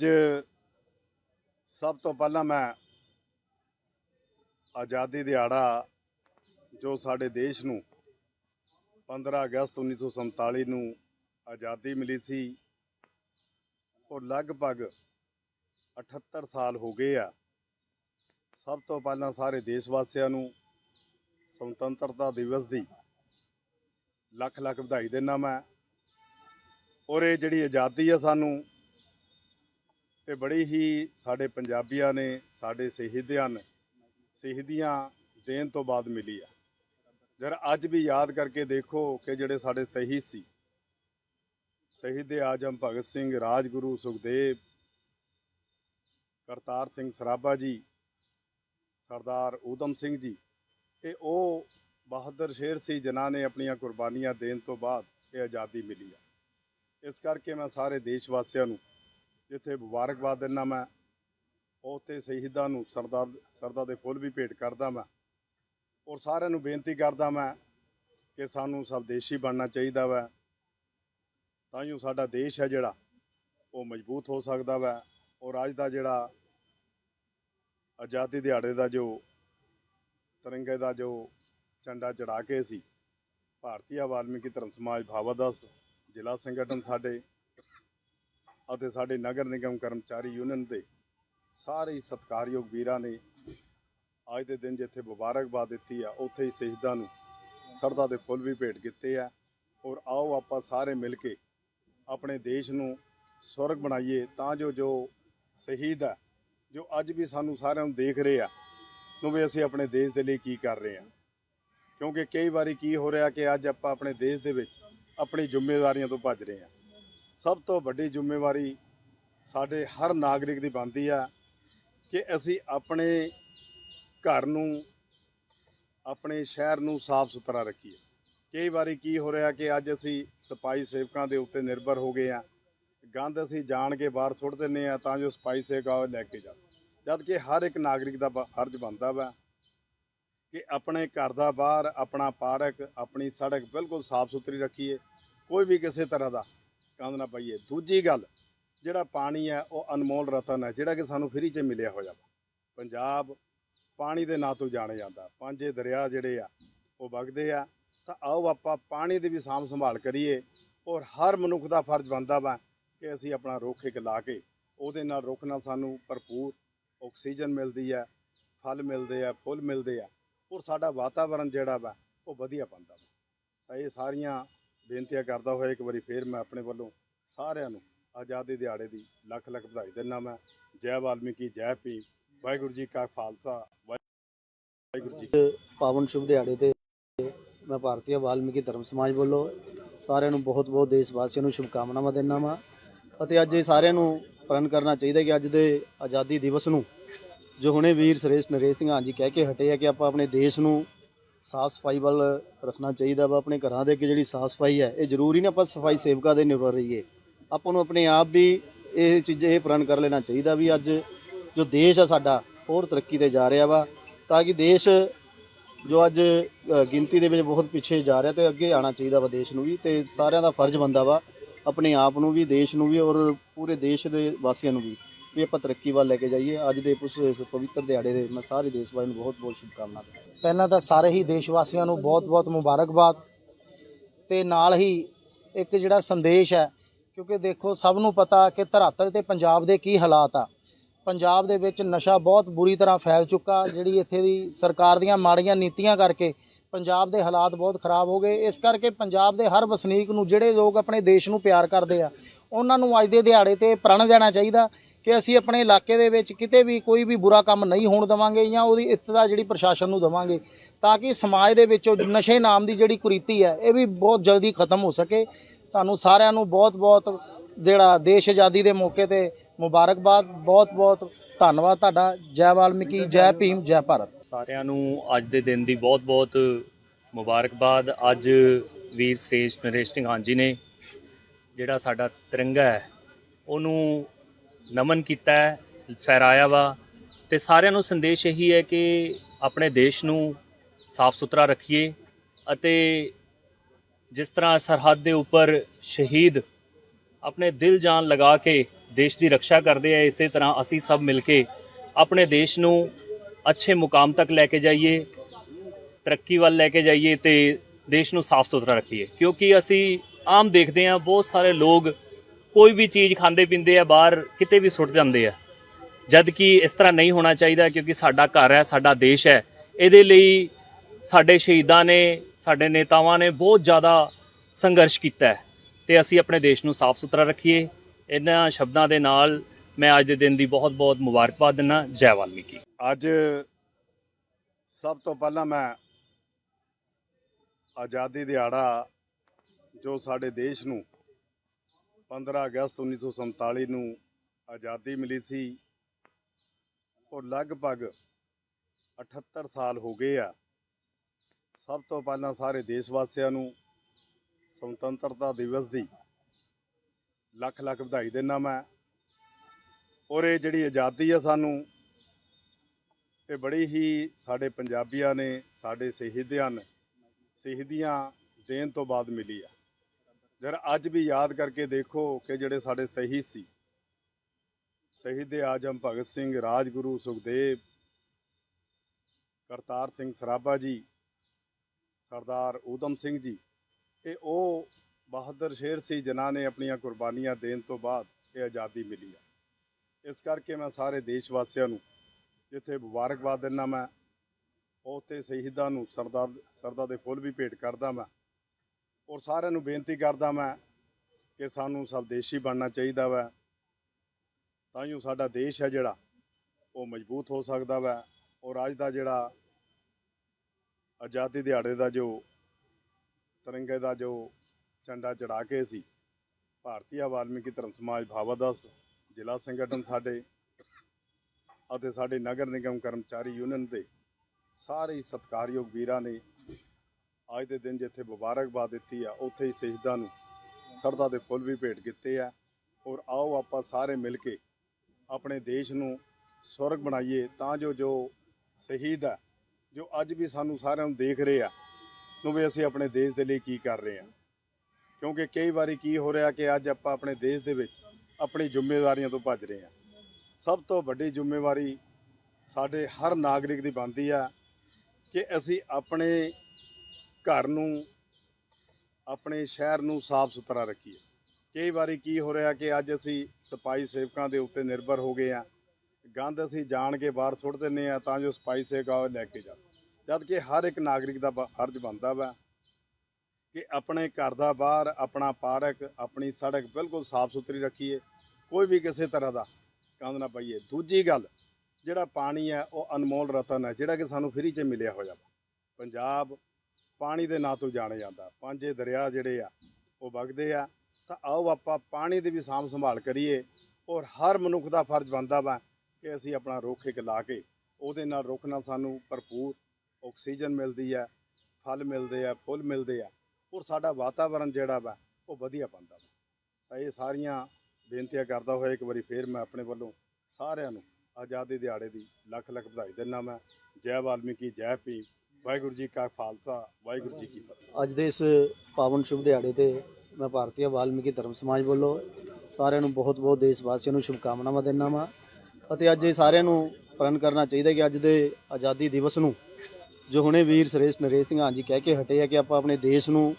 ਅੱਜ ਸਭ ਤੋਂ ਪਹਿਲਾਂ ਮੈਂ ਆਜ਼ਾਦੀ ਦਿਹਾੜਾ ਜੋ ਸਾਡੇ ਦੇਸ਼ ਨੂੰ 15 ਅਗਸਤ 1947 ਨੂੰ ਆਜ਼ਾਦੀ ਮਿਲੀ ਸੀ, ਉਹ ਲਗਭਗ 78 ਸਾਲ ਹੋ ਗਏ ਆ। ਸਭ ਤੋਂ ਪਹਿਲਾਂ ਸਾਰੇ ਦੇਸ਼ ਵਾਸੀਆਂ ਨੂੰ ਸੁਤੰਤਰਤਾ ਦਿਵਸ ਦੀ ਲੱਖ ਲੱਖ ਵਧਾਈ ਦਿੰਦਾ ਮੈਂ। ਔਰ ਇਹ ਜਿਹੜੀ ਆਜ਼ਾਦੀ ਆ ਸਾਨੂੰ ਇਹ ਬੜੀ ਹੀ ਸਾਡੇ ਪੰਜਾਬੀਆਂ ਨੇ, ਸਾਡੇ ਸ਼ਹੀਦਾਂ ਨੇ ਸ਼ਹੀਦੀਆਂ ਦੇਣ ਤੋਂ ਬਾਅਦ ਮਿਲੀ ਆ। ਜਰ ਅੱਜ ਵੀ ਯਾਦ ਕਰਕੇ ਦੇਖੋ ਕਿ ਜਿਹੜੇ ਸਾਡੇ ਸ਼ਹੀਦ ਸੀ। ਸ਼ਹੀਦ ਆਜਮ ਭਗਤ ਸਿੰਘ, ਰਾਜਗੁਰੂ ਸੁਖਦੇਵ, ਕਰਤਾਰ ਸਿੰਘ ਸਰਾਭਾ ਜੀ, ਸਰਦਾਰ ਊਧਮ ਸਿੰਘ ਜੀ ਇਹ ਉਹ ਬਹਾਦਰ ਸ਼ੇਰ ਸੀ ਜਿਨ੍ਹਾਂ ਨੇ ਆਪਣੀਆਂ ਕੁਰਬਾਨੀਆਂ ਦੇਣ ਤੋਂ ਬਾਅਦ ਇਹ ਆਜ਼ਾਦੀ ਮਿਲੀ ਆ। ਇਸ ਕਰਕੇ ਮੈਂ ਸਾਰੇ ਦੇਸ਼ ਵਾਸੀਆਂ ਨੂੰ ਜਿੱਥੇ ਮੁਬਾਰਕਬਾਦ ਦਿੰਦਾ ਮੈਂ, ਉੱਥੇ ਸ਼ਹੀਦਾਂ ਨੂੰ ਸਰਦਾਰ ਸਰਦਾ ਦੇ ਫੁੱਲ ਵੀ ਭੇਟ ਕਰਦਾ ਮੈਂ ਔਰ ਸਾਰਿਆਂ ਨੂੰ ਬੇਨਤੀ ਕਰਦਾ ਮੈਂ ਕਿ ਸਾਨੂੰ ਸਵਦੇਸ਼ੀ ਬਣਨਾ ਚਾਹੀਦਾ ਵਾ। ਤਾਂ ਹੀ ਸਾਡਾ ਦੇਸ਼ ਹੈ ਜਿਹੜਾ, ਉਹ ਮਜ਼ਬੂਤ ਹੋ ਸਕਦਾ ਵਾ ਔਰ ਅੱਜ ਦਾ ਜਿਹੜਾ ਆਜ਼ਾਦੀ ਦਿਹਾੜੇ ਦਾ ਜੋ ਤਿਰੰਗੇ ਦਾ ਜੋ ਝੰਡਾ ਚੜਾ ਕੇ ਸੀ ਭਾਰਤੀ ਵਾਲਮੀਕੀ ਧਰਮ ਸਮਾਜ ਭਾਵਾਦਸ ਜ਼ਿਲ੍ਹਾ ਸੰਗਠਨ ਸਾਡੇ ਅਤੇ ਸਾਡੇ ਨਗਰ ਨਿਗਮ ਕਰਮਚਾਰੀ ਯੂਨੀਅਨ ਦੇ ਸਾਰੇ ਹੀ ਸਤਿਕਾਰਯੋਗ ਵੀਰਾਂ ਨੇ ਅੱਜ ਦੇ ਦਿਨ ਜਿੱਥੇ ਮੁਬਾਰਕਬਾਦ ਦਿੱਤੀ ਆ, ਉੱਥੇ ਹੀ ਸ਼ਹੀਦਾਂ ਨੂੰ ਸਰਦਾ ਦੇ ਫੁੱਲ ਵੀ ਭੇਟ ਕੀਤੇ ਆ। ਔਰ ਆਓ ਆਪਾਂ ਸਾਰੇ ਮਿਲ ਕੇ ਆਪਣੇ ਦੇਸ਼ ਨੂੰ ਸਵਰਗ ਬਣਾਈਏ, ਤਾਂ ਜੋ ਜੋ ਸ਼ਹੀਦ ਆ, ਜੋ ਅੱਜ ਵੀ ਸਾਨੂੰ ਸਾਰਿਆਂ ਨੂੰ ਦੇਖ ਰਹੇ ਆ, ਨੂੰ ਵੀ ਅਸੀਂ ਆਪਣੇ ਦੇਸ਼ ਦੇ ਲਈ ਕੀ ਕਰ ਰਹੇ ਆ। ਕਿਉਂਕਿ ਕਈ ਵਾਰੀ ਕੀ ਹੋ ਰਿਹਾ ਕਿ ਅੱਜ ਆਪਾਂ ਆਪਣੇ ਦੇਸ਼ ਦੇ ਵਿੱਚ ਆਪਣੀ ਜ਼ਿੰਮੇਵਾਰੀਆਂ ਤੋਂ ਭੱਜ ਰਹੇ ਆ। ਸਭ ਤੋਂ ਵੱਡੀ ਜ਼ਿੰਮੇਵਾਰੀ ਸਾਡੇ ਹਰ ਨਾਗਰਿਕ ਦੀ ਬਣਦੀ ਆ ਕਿ ਅਸੀਂ ਆਪਣੇ ਘਰ ਨੂੰ, ਆਪਣੇ ਸ਼ਹਿਰ ਨੂੰ ਸਾਫ਼ ਸੁਥਰਾ ਰੱਖੀਏ। ਕਈ ਵਾਰੀ ਕੀ ਹੋ ਰਿਹਾ ਕਿ ਅੱਜ ਅਸੀਂ ਸਪਾਈ ਸੇਵਕਾਂ ਦੇ ਉੱਤੇ ਨਿਰਭਰ ਹੋ ਗਏ ਆ। ਗੰਦ ਅਸੀਂ ਜਾਣ ਕੇ ਬਾਹਰ ਸੁੱਟ ਦਿੰਨੇ ਆ ਤਾਂ ਜੋ ਸਪਾਈ ਸੇਵਕ ਲੈ ਕੇ ਜਾ ਜਦ ਕਿ ਹਰ ਇੱਕ ਨਾਗਰਿਕ ਦਾ ਬ- ਫਰਜ਼ ਬਣਦਾ ਵਾ ਕਿ ਆਪਣੇ ਘਰ ਦਾ ਬਾਹਰ, ਆਪਣਾ ਪਾਰਕ, ਆਪਣੀ ਸੜਕ ਬਿਲਕੁਲ ਸਾਫ਼ ਸੁਥਰੀ ਰੱਖੀਏ। ਕੋਈ ਵੀ ਕਿਸੇ ਤਰ੍ਹਾਂ ਦਾ ਕੰਧ ਨਾ ਪਾਈਏ। ਦੂਜੀ ਗੱਲ, ਜਿਹੜਾ ਪਾਣੀ ਹੈ, ਉਹ ਅਨਮੋਲ ਰਤਨ ਹੈ, ਜਿਹੜਾ ਕਿ ਸਾਨੂੰ ਫ੍ਰੀ 'ਚ ਮਿਲਿਆ ਹੋਇਆ ਵਾ। ਪੰਜਾਬ ਪਾਣੀ ਦੇ ਨਾਂ ਤੋਂ ਜਾਣਿਆ ਜਾਂਦਾ। ਪੰਜੇ ਦਰਿਆ ਜਿਹੜੇ ਆ, ਉਹ ਵਗਦੇ ਆ। ਤਾਂ ਆਓ ਆਪਾਂ ਪਾਣੀ ਦੀ ਵੀ ਸਾਂਭ ਸੰਭਾਲ ਕਰੀਏ ਔਰ ਹਰ ਮਨੁੱਖ ਦਾ ਫਰਜ਼ ਬਣਦਾ ਵਾ ਕਿ ਅਸੀਂ ਆਪਣਾ ਰੁੱਖ ਇੱਕ ਲਾ ਕੇ ਉਹਦੇ ਨਾਲ, ਰੁੱਖ ਨਾਲ ਸਾਨੂੰ ਭਰਪੂਰ ਆਕਸੀਜਨ ਮਿਲਦੀ ਹੈ, ਫਲ ਮਿਲਦੇ ਆ, ਫੁੱਲ ਮਿਲਦੇ ਆ ਔਰ ਸਾਡਾ ਵਾਤਾਵਰਣ ਜਿਹੜਾ ਵਾ, ਉਹ ਵਧੀਆ ਬਣਦਾ ਵਾ। ਤਾਂ ਇਹ ਸਾਰੀਆਂ ਬੇਨਤੀਆਂ ਕਰਦਾ ਹੋਇਆ ਇੱਕ ਵਾਰੀ ਫੇਰ ਮੈਂ ਆਪਣੇ ਵੱਲੋਂ ਸਾਰਿਆਂ ਨੂੰ ਆਜ਼ਾਦੀ ਦਿਹਾੜੇ ਦੀ ਲੱਖ ਲੱਖ ਵਧਾਈ ਦਿੰਦਾ ਮੈਂ। ਜੈ ਵਾਲਮੀਕੀ, ਜੈ ਭੀਮ। ਵਾਹਿਗੁਰੂ ਜੀ ਕਾ ਖਾਲਸਾ, ਵਾਹਿਗੁਰੂ ਜੀ ਪਾਵਨ ਸ਼ੁਭ ਦਿਹਾੜੇ ਤੇ ਮੈਂ ਭਾਰਤੀ ਵਾਲਮੀਕੀ ਧਰਮ ਸਮਾਜ ਵੱਲੋਂ ਸਾਰਿਆਂ ਨੂੰ ਬਹੁਤ ਬਹੁਤ ਦੇਸ਼ ਵਾਸੀਆਂ ਨੂੰ ਸ਼ੁਭਕਾਮਨਾਵਾਂ ਦਿੰਦਾ ਵਾਂ ਅਤੇ ਅੱਜ ਇਹ ਸਾਰਿਆਂ ਨੂੰ ਪ੍ਰਣ ਕਰਨਾ ਚਾਹੀਦਾ ਕਿ ਅੱਜ ਦੇ ਆਜ਼ਾਦੀ ਦਿਵਸ ਨੂੰ ਜੋ ਹੁਣੇ ਵੀਰ ਸੁਰੇਸ਼ ਨਰੇਸ਼ ਸਿੰਘ ਹਾਂਜੀ ਕਹਿ ਕੇ ਹਟੇ ਆ ਕਿ ਆਪਾਂ ਆਪਣੇ ਦੇਸ਼ ਨੂੰ ਸਾਫ਼ ਸਫ਼ਾਈ ਵੱਲ ਰੱਖਣਾ ਚਾਹੀਦਾ ਵਾ, ਆਪਣੇ ਘਰਾਂ ਦੇ ਅੱਗੇ ਜਿਹੜੀ ਸਾਫ਼ ਸਫ਼ਾਈ ਹੈ, ਇਹ ਜ਼ਰੂਰੀ ਨਾ ਆਪਾਂ ਸਫ਼ਾਈ ਸੇਵਕਾਂ ਦੇ ਨਿਰਭਰ ਰਹੀਏ। ਆਪਾਂ ਨੂੰ ਆਪਣੇ ਆਪ ਵੀ ਇਹ ਚੀਜ਼, ਇਹ ਪ੍ਰਣ ਕਰ ਲੈਣਾ ਚਾਹੀਦਾ ਵੀ ਅੱਜ ਜੋ ਦੇਸ਼ ਆ ਸਾਡਾ, ਹੋਰ ਤਰੱਕੀ ਤੇ ਜਾ ਰਿਹਾ ਵਾ, ਤਾਂ ਕਿ ਦੇਸ਼ ਜੋ ਅੱਜ ਗਿਣਤੀ ਦੇ ਵਿੱਚ ਬਹੁਤ ਪਿੱਛੇ ਜਾ ਰਿਹਾ ਤੇ ਅੱਗੇ ਆਉਣਾ ਚਾਹੀਦਾ ਵਾ ਦੇਸ਼ ਨੂੰ ਵੀ ਤੇ ਸਾਰਿਆਂ ਦਾ ਫਰਜ਼ ਬੰਦਾ ਵਾ, ਆਪਣੇ ਆਪ ਨੂੰ ਵੀ, ਦੇਸ਼ ਨੂੰ ਵੀ ਔਰ ਪੂਰੇ ਦੇਸ਼ ਦੇ ਵਾਸੀਆਂ ਨੂੰ ਵੀ ਵੀ ਆਪਾਂ ਤਰੱਕੀ ਵੱਲ ਲੈ ਕੇ ਜਾਈਏ। ਅੱਜ ਦੇ ਉਸ ਇਸ ਪਵਿੱਤਰ ਦਿਹਾੜੇ ਦੇ ਮੈਂ ਸਾਰੇ ਦੇਸ਼ ਵਾਸੀਆਂ ਨੂੰ ਬਹੁਤ ਬਹੁਤ ਸ਼ੁਭਕਾਮਨਾਵਾਂ। ਦਿੰਦਾ ਪਹਿਲਾਂ ਤਾਂ ਸਾਰੇ ਹੀ ਦੇਸ਼ ਵਾਸੀਆਂ ਨੂੰ ਬਹੁਤ-ਬਹੁਤ ਮੁਬਾਰਕਬਾਦ। ਤੇ ਨਾਲ ਹੀ ਇੱਕ ਜਿਹੜਾ ਸੰਦੇਸ਼ ਹੈ, ਕਿਉਂਕਿ ਦੇਖੋ, ਸਭ ਨੂੰ ਪਤਾ ਕਿ ਧਰਾਤਲ ਤੇ ਪੰਜਾਬ ਦੇ ਕੀ ਹਾਲਾਤ ਆ। ਪੰਜਾਬ ਦੇ ਵਿੱਚ ਨਸ਼ਾ ਬਹੁਤ ਬੁਰੀ ਤਰ੍ਹਾਂ ਫੈਲ ਚੁੱਕਾ, ਜਿਹੜੀ ਇੱਥੇ ਦੀ ਸਰਕਾਰ ਦੀਆਂ ਮਾੜੀਆਂ ਨੀਤੀਆਂ ਕਰਕੇ ਪੰਜਾਬ ਦੇ ਹਾਲਾਤ ਬਹੁਤ ਖਰਾਬ ਹੋ ਗਏ। ਇਸ ਕਰਕੇ ਪੰਜਾਬ ਦੇ ਹਰ ਵਸਨੀਕ ਨੂੰ, ਜਿਹੜੇ ਲੋਕ ਆਪਣੇ ਦੇਸ਼ ਨੂੰ ਪਿਆਰ ਕਰਦੇ ਆ, ਉਹਨਾਂ ਨੂੰ ਅੱਜ ਦੇ ਦਿਹਾੜੇ ਤੇ ਪ੍ਰਣ ਦੇਣਾ ਚਾਹੀਦਾ। ਕਿ ਅਸੀਂ ਆਪਣੇ ਇਲਾਕੇ ਦੇ ਵਿੱਚ ਕਿਤੇ ਵੀ ਕੋਈ ਵੀ ਬੁਰਾ ਕੰਮ ਨਹੀਂ ਹੋਣ ਦੇਵਾਂਗੇ ਜਾਂ ਉਹਦੀ ਇਤਦਾ ਜਿਹੜੀ ਪ੍ਰਸ਼ਾਸਨ ਨੂੰ ਦੇਵਾਂਗੇ, ਤਾਂ ਕਿ ਸਮਾਜ ਦੇ ਵਿੱਚ ਉਹ ਨਸ਼ੇ ਨਾਮ ਦੀ ਜਿਹੜੀ ਕੁਰੀਤੀ ਹੈ, ਇਹ ਵੀ ਬਹੁਤ ਜਲਦੀ ਖਤਮ ਹੋ ਸਕੇ। ਤੁਹਾਨੂੰ ਸਾਰਿਆਂ ਨੂੰ ਬਹੁਤ-ਬਹੁਤ ਜਿਹੜਾ ਦੇਸ਼ ਆਜ਼ਾਦੀ ਦੇ ਮੌਕੇ ਤੇ ਮੁਬਾਰਕਬਾਦ, ਬਹੁਤ-ਬਹੁਤ ਧੰਨਵਾਦ ਤੁਹਾਡਾ। ਜੈ ਵਾਲਮੀਕੀ, ਜੈ ਭੀਮ, ਜੈ ਭਾਰਤ। ਸਾਰਿਆਂ ਨੂੰ ਅੱਜ ਦੇ ਦਿਨ ਦੀ ਬਹੁਤ-ਬਹੁਤ ਮੁਬਾਰਕਬਾਦ। ਅੱਜ ਵੀਰ ਸ੍ਰੇਸ਼ਟ ਨਰੇਸ਼ ਸਿੰਘ ਹਾਂਜੀ ਨੇ ਜਿਹੜਾ ਸਾਡਾ ਤਿਰੰਗਾ ਹੈ, ਉਹਨੂੰ ਨਮਨ ਕੀਤਾ ਹੈ ਫਹਿਰਾਇਆ ਵਾ। ਤੇ ਸਾਰਿਆਂ ਨੂੰ ਸੰਦੇਸ਼ ਇਹੀ ਹੈ ਕਿ ਆਪਣੇ ਦੇਸ਼ ਨੂੰ ਸਾਫ਼ ਸੁਥਰਾ ਰੱਖੀਏ ਅਤੇ ਜਿਸ ਤਰ੍ਹਾਂ ਸਰਹੱਦ ਦੇ ਉੱਪਰ ਸ਼ਹੀਦ ਆਪਣੇ ਦਿਲ ਜਾਨ ਲਗਾ ਕੇ ਦੇਸ਼ ਦੀ ਰੱਖਿਆ ਕਰਦੇ ਆ, ਇਸੇ ਤਰ੍ਹਾਂ ਅਸੀਂ ਸਭ ਮਿਲ ਕੇ ਆਪਣੇ ਦੇਸ਼ ਨੂੰ ਅੱਛੇ ਮੁਕਾਮ ਤੱਕ ਲੈ ਕੇ ਜਾਈਏ, ਤਰੱਕੀ ਵੱਲ ਲੈ ਕੇ ਜਾਈਏ ਤੇ ਦੇਸ਼ ਨੂੰ ਸਾਫ਼ ਸੁਥਰਾ ਰੱਖੀਏ। ਕਿਉਂਕਿ ਅਸੀਂ ਆਮ ਦੇਖਦੇ ਹਾਂ, ਬਹੁਤ ਸਾਰੇ ਲੋਕ ਕੋਈ ਵੀ ਚੀਜ਼ ਖਾਂਦੇ ਪੀਂਦੇ ਆ, ਬਾਹਰ ਕਿਤੇ ਵੀ ਸੁੱਟ ਜਾਂਦੇ ਆ। ਜਦ ਕਿ ਇਸ ਤਰ੍ਹਾਂ ਨਹੀਂ ਹੋਣਾ ਚਾਹੀਦਾ ਕਿਉਂਕਿ ਸਾਡਾ ਘਰ ਹੈ, ਸਾਡਾ ਦੇਸ਼ ਹੈ। ਇਹਦੇ ਲਈ ਸਾਡੇ ਸ਼ਹੀਦਾਂ ਨੇ, ਸਾਡੇ ਨੇਤਾਵਾਂ ਨੇ ਬਹੁਤ ਜ਼ਿਆਦਾ ਸੰਘਰਸ਼ ਕੀਤਾ ਹੈ ਤੇ ਅਸੀਂ ਆਪਣੇ ਦੇਸ਼ ਨੂੰ ਸਾਫ਼ ਸੁਥਰਾ ਰੱਖੀਏ। ਇਹਨਾਂ ਸ਼ਬਦਾਂ ਦੇ ਨਾਲ ਮੈਂ ਅੱਜ ਦੇ ਦਿਨ ਦੀ ਬਹੁਤ ਬਹੁਤ ਮੁਬਾਰਕਬਾਦ ਦਿੰਦਾ। ਜੈ ਵਾਲਮੀਕੀ। ਅੱਜ ਸਭ ਤੋਂ ਪਹਿਲਾਂ ਮੈਂ ਆਜ਼ਾਦੀ ਦਿਹਾੜਾ ਜੋ ਸਾਡੇ ਦੇਸ਼ ਨੂੰ 15 ਅਗਸਤ 1947 ਨੂੰ ਆਜ਼ਾਦੀ ਮਿਲੀ ਸੀ। ਉਹ ਲਗਭਗ 78 ਸਾਲ ਹੋ ਗਏ ਆ। ਸਭ ਤੋਂ ਪਹਿਲਾਂ ਸਾਰੇ ਦੇਸ਼ ਵਾਸੀਆਂ ਨੂੰ ਸੁਤੰਤਰਤਾ ਦਿਵਸ ਦੀ ਲੱਖ ਲੱਖ ਵਧਾਈ ਦਿੰਦਾ ਮੈਂ। ਔਰ ਇਹ ਜਿਹੜੀ ਆਜ਼ਾਦੀ ਆ ਸਾਨੂੰ, ਇਹ ਬੜੀ ਹੀ ਸਾਡੇ ਪੰਜਾਬੀਆਂ ਨੇ, ਸਾਡੇ ਸ਼ਹੀਦਾਂ ਨੇ, ਸ਼ਹੀਦੀਆਂ ਦੇਣ ਤੋਂ ਬਾਅਦ ਮਿਲੀ ਆ। ਜਰ ਅੱਜ ਵੀ ਯਾਦ ਕਰਕੇ ਦੇਖੋ ਕਿ ਜਿਹੜੇ ਸਾਡੇ ਸ਼ਹੀਦ ਸੀ। ਸ਼ਹੀਦ ਆਜਮ ਭਗਤ ਸਿੰਘ, ਰਾਜਗੁਰੂ ਸੁਖਦੇਵ, ਕਰਤਾਰ ਸਿੰਘ ਸਰਾਭਾ ਜੀ, ਸਰਦਾਰ ਊਧਮ ਸਿੰਘ ਜੀ, ਇਹ ਉਹ ਬਹਾਦਰ ਸ਼ੇਰ ਸੀ ਜਿਨ੍ਹਾਂ ਨੇ ਆਪਣੀਆਂ ਕੁਰਬਾਨੀਆਂ ਦੇਣ ਤੋਂ ਬਾਅਦ ਇਹ ਆਜ਼ਾਦੀ ਮਿਲੀ ਆ। ਇਸ ਕਰਕੇ ਮੈਂ ਸਾਰੇ ਦੇਸ਼ ਵਾਸੀਆਂ ਨੂੰ ਜਿੱਥੇ ਮੁਬਾਰਕਬਾਦ ਦਿੰਦਾ ਮੈਂ, ਉੱਥੇ ਸ਼ਹੀਦਾਂ ਨੂੰ ਸਰਦਾਰ ਸਰਦਾ ਦੇ ਫੁੱਲ ਵੀ ਭੇਟ ਕਰਦਾ ਮੈਂ। ਔਰ ਸਾਰਿਆਂ ਨੂੰ ਬੇਨਤੀ ਕਰਦਾ ਮੈਂ ਕਿ ਸਾਨੂੰ ਸਵਦੇਸ਼ੀ ਬਣਨਾ ਚਾਹੀਦਾ ਵਾ। ਤਾਂ ਹੀ ਸਾਡਾ ਦੇਸ਼ ਹੈ ਜਿਹੜਾ, ਉਹ ਮਜ਼ਬੂਤ ਹੋ ਸਕਦਾ ਵਾ। ਔਰ ਅੱਜ ਦਾ ਜਿਹੜਾ ਆਜ਼ਾਦੀ ਦਿਹਾੜੇ ਦਾ ਜੋ ਤਿਰੰਗੇ ਦਾ ਜੋ ਝੰਡਾ ਚੜਾ ਕੇ ਸੀ ਭਾਰਤੀ ਵਾਲਮੀਕੀ ਧਰਮ ਸਮਾਜ ਭਾਵਾਦਾਸ ਜ਼ਿਲ੍ਹਾ ਸੰਗਠਨ ਸਾਡੇ ਅਤੇ ਸਾਡੇ ਨਗਰ ਨਿਗਮ ਕਰਮਚਾਰੀ ਯੂਨੀਅਨ ਦੇ ਸਾਰੇ ਹੀ ਸਤਿਕਾਰਯੋਗ ਵੀਰਾਂ ਨੇ ਅੱਜ ਦੇ ਦਿਨ ਜਿੱਥੇ ਮੁਬਾਰਕਬਾਦ ਦਿੱਤੀ ਆ, ਉੱਥੇ ਹੀ ਸ਼ਹੀਦਾਂ ਨੂੰ ਸਰਦਾ ਦੇ ਫੁੱਲ ਵੀ ਭੇਟ ਕੀਤੇ ਆ। ਔਰ ਆਓ ਆਪਾਂ ਸਾਰੇ ਮਿਲ ਕੇ ਆਪਣੇ ਦੇਸ਼ ਨੂੰ ਸਵਰਗ ਬਣਾਈਏ, ਤਾਂ ਜੋ ਜੋ ਸ਼ਹੀਦ ਆ, ਜੋ ਅੱਜ ਵੀ ਸਾਨੂੰ ਸਾਰਿਆਂ ਨੂੰ ਦੇਖ ਰਹੇ ਆ, ਨੂੰ ਵੀ ਅਸੀਂ ਆਪਣੇ ਦੇਸ਼ ਦੇ ਲਈ ਕੀ ਕਰ ਰਹੇ ਆ। ਕਿਉਂਕਿ ਕਈ ਵਾਰੀ ਕੀ ਹੋ ਰਿਹਾ ਕਿ ਅੱਜ ਆਪਾਂ ਆਪਣੇ ਦੇਸ਼ ਦੇ ਵਿੱਚ ਆਪਣੀ ਜ਼ਿੰਮੇਵਾਰੀਆਂ ਤੋਂ ਭੱਜ ਰਹੇ ਆ। ਸਭ ਤੋਂ ਵੱਡੀ ਜ਼ਿੰਮੇਵਾਰੀ ਸਾਡੇ ਹਰ ਨਾਗਰਿਕ ਦੀ ਬਣਦੀ ਆ ਕਿ ਅਸੀਂ ਆਪਣੇ ਘਰ ਨੂੰ, ਆਪਣੇ ਸ਼ਹਿਰ ਨੂੰ ਸਾਫ਼ ਸੁਥਰਾ ਰੱਖੀਏ। ਕਈ ਵਾਰੀ ਕੀ ਹੋ ਰਿਹਾ ਕਿ ਅੱਜ ਅਸੀਂ ਸਪਾਈ ਸੇਵਕਾਂ ਦੇ ਉੱਤੇ ਨਿਰਭਰ ਹੋ ਗਏ ਆ ਗੰਦ ਅਸੀਂ ਜਾਣ ਕੇ ਬਾਹਰ ਸੁੱਟ ਦਿੰਨੇ ਆ ਤਾਂ ਜੋ ਸਪਾਈ ਸੇਵਕ ਉਹ ਲੈ ਕੇ ਜਾਣ। ਜਦ ਕਿ ਹਰ ਇੱਕ ਨਾਗਰਿਕ ਦਾ ਬ- ਫਰਜ਼ ਬਣਦਾ ਵਾ ਕਿ ਆਪਣੇ ਘਰ ਦਾ ਬਾਹਰ, ਆਪਣਾ ਪਾਰਕ, ਆਪਣੀ ਸੜਕ ਬਿਲਕੁਲ ਸਾਫ਼ ਸੁਥਰੀ ਰੱਖੀਏ। ਕੋਈ ਵੀ ਕਿਸੇ ਤਰ੍ਹਾਂ ਦਾ ਕੰਧ ਨਾ ਪਾਈਏ। ਦੂਜੀ ਗੱਲ, ਜਿਹੜਾ ਪਾਣੀ ਹੈ ਉਹ ਅਨਮੋਲ ਰਤਨ ਹੈ, ਜਿਹੜਾ ਕਿ ਸਾਨੂੰ ਫ੍ਰੀ 'ਚ ਮਿਲਿਆ ਹੋਇਆ ਪੰਜਾਬ ਪਾਣੀ ਦੇ ਨਾਂ ਤੋਂ ਜਾਣਿਆ ਜਾਂਦਾ। ਪੰਜੇ ਦਰਿਆ ਜਿਹੜੇ ਆ, ਉਹ ਵਗਦੇ ਆ। ਤਾਂ ਆਓ ਆਪਾਂ ਪਾਣੀ ਦੀ ਵੀ ਸਾਂਭ ਸੰਭਾਲ ਕਰੀਏ ਔਰ ਹਰ ਮਨੁੱਖ ਦਾ ਫਰਜ਼ ਬਣਦਾ ਵਾ ਕਿ ਅਸੀਂ ਆਪਣਾ ਰੁੱਖ ਇੱਕ ਲਾ ਕੇ ਉਹਦੇ ਨਾਲ, ਰੁੱਖ ਨਾਲ ਸਾਨੂੰ ਭਰਪੂਰ ਆਕਸੀਜਨ ਮਿਲਦੀ ਹੈ ਫਲ ਮਿਲਦੇ ਆ, ਫੁੱਲ ਮਿਲਦੇ ਆ ਔਰ ਸਾਡਾ ਵਾਤਾਵਰਣ ਜਿਹੜਾ ਵਾ, ਉਹ ਵਧੀਆ ਬਣਦਾ ਵਾ। ਤਾਂ ਇਹ ਸਾਰੀਆਂ ਬੇਨਤੀਆਂ ਕਰਦਾ ਹੋਇਆ, ਇੱਕ ਵਾਰੀ ਫੇਰ ਮੈਂ ਆਪਣੇ ਵੱਲੋਂ ਸਾਰਿਆਂ ਨੂੰ ਆਜ਼ਾਦੀ ਦਿਹਾੜੇ ਦੀ ਲੱਖ ਲੱਖ ਵਧਾਈ ਦਿੰਦਾ ਮੈਂ ਜੈ ਵਾਲਮੀਕੀ, ਜੈ ਭੀਮ। ਵਾਹਿਗੁਰੂ ਜੀ ਕਾ ਖਾਲਸਾ, ਵਾਹਿਗੁਰੂ ਜੀ ਕੀ ਫਤਿਹ। ਅੱਜ ਦੇ ਇਸ ਪਾਵਨ ਸ਼ੁਭ ਦਿਹਾੜੇ ਤੇ ਮੈਂ ਭਾਰਤੀ ਵਾਲਮੀਕੀ ਧਰਮ ਸਮਾਜ ਵੱਲੋਂ ਸਾਰਿਆਂ ਨੂੰ ਬਹੁਤ ਬਹੁਤ ਦੇਸ਼ ਵਾਸੀਆਂ ਨੂੰ ਸ਼ੁਭਕਾਮਨਾਵਾਂ ਦਿੰਦਾ ਵਾਂ ਅਤੇ ਅੱਜ ਇਹ ਸਾਰਿਆਂ ਨੂੰ ਪ੍ਰਣ ਕਰਨਾ ਚਾਹੀਦਾ ਕਿ ਅੱਜ ਦੇ ਆਜ਼ਾਦੀ ਦਿਵਸ ਨੂੰ ਜੋ ਹੁਣੇ ਵੀਰ ਸੁਰੇਸ਼ ਨਰੇਸ਼ ਸਿੰਘ ਹਾਂਜੀ ਕਹਿ ਕੇ ਹਟੇ ਆ ਕਿ ਆਪਾਂ ਆਪਣੇ ਦੇਸ਼ ਨੂੰ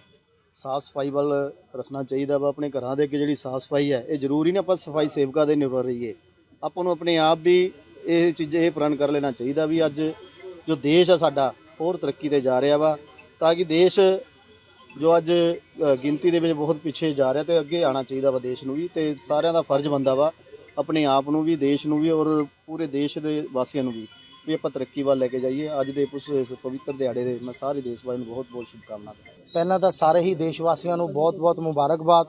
ਸਾਫ਼ ਸਫ਼ਾਈ ਵੱਲ ਰੱਖਣਾ ਚਾਹੀਦਾ ਵਾ, ਆਪਣੇ ਘਰਾਂ ਦੇ ਅੱਗੇ ਜਿਹੜੀ ਸਾਫ਼ ਸਫ਼ਾਈ ਹੈ, ਇਹ ਜ਼ਰੂਰੀ ਨਾ ਆਪਾਂ ਸਫ਼ਾਈ ਸੇਵਕਾਂ ਦੇ ਨਿਰਭਰ ਰਹੀਏ। ਆਪਾਂ ਨੂੰ ਆਪਣੇ ਆਪ ਵੀ ਇਹ ਚੀਜ਼ ਇਹ ਪ੍ਰਣ ਕਰ ਲੈਣਾ ਚਾਹੀਦਾ ਵੀ ਅੱਜ ਜੋ ਦੇਸ਼ ਆ ਸਾਡਾ ਹੋਰ ਤਰੱਕੀ ਤੇ ਜਾ ਰਿਹਾ ਵਾ, ਤਾਂ ਕਿ ਦੇਸ਼ ਜੋ ਅੱਜ ਗਿਣਤੀ ਦੇ ਵਿੱਚ ਬਹੁਤ ਪਿੱਛੇ ਜਾ ਰਿਹਾ ਤੇ ਅੱਗੇ ਆਉਣਾ ਚਾਹੀਦਾ ਵਾ ਦੇਸ਼ ਨੂੰ ਵੀ ਤੇ ਸਾਰਿਆਂ ਦਾ ਫਰਜ਼ ਬੰਦਾ ਵਾ, ਆਪਣੇ ਆਪ ਨੂੰ ਵੀ, ਦੇਸ਼ ਨੂੰ ਵੀ ਔਰ ਪੂਰੇ ਦੇਸ਼ ਦੇ ਵਾਸੀਆਂ ਨੂੰ ਵੀ ਵੀ ਆਪਾਂ ਤਰੱਕੀ ਵੱਲ ਲੈ ਕੇ ਜਾਈਏ। ਅੱਜ ਦੇ ਉਸ ਪਵਿੱਤਰ ਦਿਹਾੜੇ ਦੇ ਮੈਂ ਸਾਰੇ ਦੇਸ਼ ਵਾਸੀਆਂ ਨੂੰ ਬਹੁਤ ਬਹੁਤ ਸ਼ੁਭਕਾਮਨਾਵਾਂ ਦਿੰਦਾ ਪਹਿਲਾਂ ਤਾਂ ਸਾਰੇ ਹੀ ਦੇਸ਼ ਵਾਸੀਆਂ ਨੂੰ ਬਹੁਤ-ਬਹੁਤ ਮੁਬਾਰਕਬਾਦ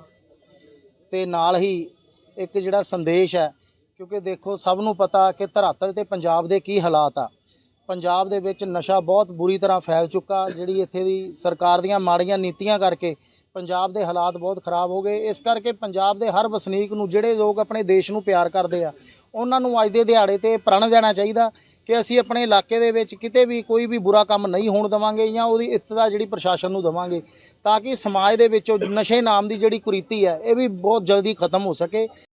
ਤੇ ਨਾਲ ਹੀ ਇੱਕ ਜਿਹੜਾ ਸੰਦੇਸ਼ ਹੈ, ਕਿਉਂਕਿ ਦੇਖੋ ਸਭ ਨੂੰ ਪਤਾ ਕਿ ਧਰਾਤਲ ਤੇ ਪੰਜਾਬ ਦੇ ਕੀ ਹਾਲਾਤ ਆ। ਪੰਜਾਬ ਦੇ ਵਿੱਚ ਨਸ਼ਾ ਬਹੁਤ ਬੁਰੀ ਤਰ੍ਹਾਂ ਫੈਲ ਚੁੱਕਾ, ਜਿਹੜੀ ਇੱਥੇ ਦੀ ਸਰਕਾਰ ਦੀਆਂ ਮਾੜੀਆਂ ਨੀਤੀਆਂ ਕਰਕੇ ਪੰਜਾਬ ਦੇ ਹਾਲਾਤ ਬਹੁਤ ਖਰਾਬ ਹੋ ਗਏ। ਇਸ ਕਰਕੇ ਪੰਜਾਬ ਦੇ ਹਰ ਵਸਨੀਕ ਨੂੰ, ਜਿਹੜੇ ਲੋਕ ਆਪਣੇ ਦੇਸ਼ ਨੂੰ ਪਿਆਰ ਕਰਦੇ ਆ, ਉਹਨਾਂ ਨੂੰ ਅੱਜ ਦੇ ਦਿਹਾੜੇ ਤੇ ਪ੍ਰਣ ਦੇਣਾ ਚਾਹੀਦਾ ਕਿ ਅਸੀਂ ਆਪਣੇ ਇਲਾਕੇ ਦੇ ਵਿੱਚ ਕਿਤੇ ਵੀ ਕੋਈ ਵੀ ਬੁਰਾ ਕੰਮ ਨਹੀਂ ਹੋਣ ਦੇਵਾਂਗੇ ਜਾਂ ਉਹਦੀ ਇਤਦਾ ਜਿਹੜੀ ਪ੍ਰਸ਼ਾਸਨ ਨੂੰ ਦੇਵਾਂਗੇ, ਤਾਂ ਕਿ ਸਮਾਜ ਦੇ ਵਿੱਚੋਂ ਨਸ਼ੇ ਨਾਮ ਦੀ ਜਿਹੜੀ ਕੁਰੀਤੀ ਹੈ, ਇਹ ਵੀ ਬਹੁਤ ਜਲਦੀ ਖਤਮ ਹੋ ਸਕੇ।